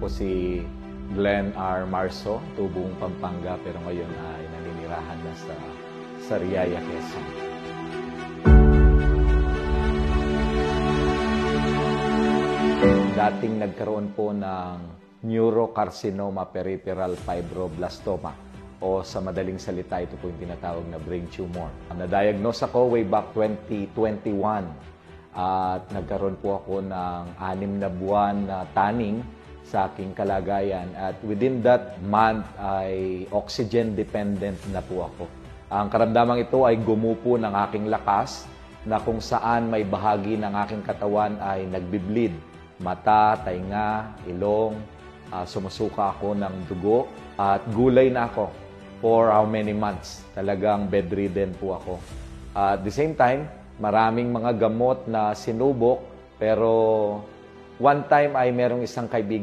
po si Glenn R. Marso, tubong Pampanga, pero ngayon ay naninirahan na sa Sariaya, Quezon. Dating nagkaroon po ng neurocarcinoma peripheral fibroblastoma o sa madaling salita ito po yung tinatawag na brain tumor. Na-diagnose ako way back 2021 at nagkaroon po ako ng anim na buwan na tanning sa aking kalagayan at within that month ay oxygen dependent na po ako. Ang karamdamang ito ay gumupo ng aking lakas na kung saan may bahagi ng aking katawan ay nagbi-bleed. Mata, tainga, ilong, ah, sumusuka ako ng dugo at gulay na ako for how many months. Talagang bedridden po ako. at the same time, maraming mga gamot na sinubok pero one time ay merong isang kaibigan